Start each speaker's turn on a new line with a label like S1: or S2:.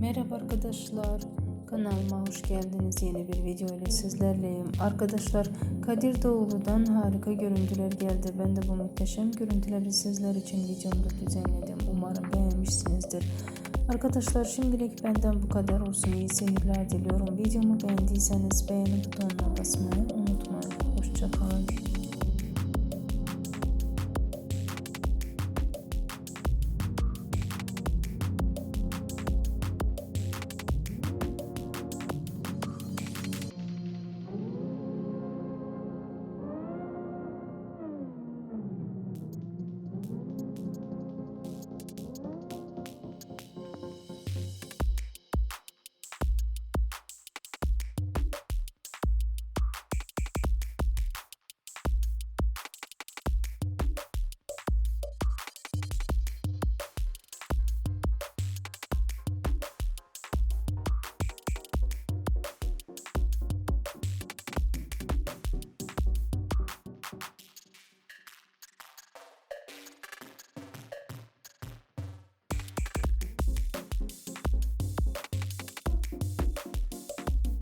S1: Merhaba arkadaşlar. Kanalıma hoş geldiniz. Yeni bir video ile sizlerleyim. Arkadaşlar Kadir Doğulu'dan harika görüntüler geldi. Ben de bu muhteşem görüntüleri sizler için videomda düzenledim. Umarım beğenmişsinizdir. Arkadaşlar şimdilik benden bu kadar olsun. İyi seyirler diliyorum. Videomu beğendiyseniz beğeni butonuna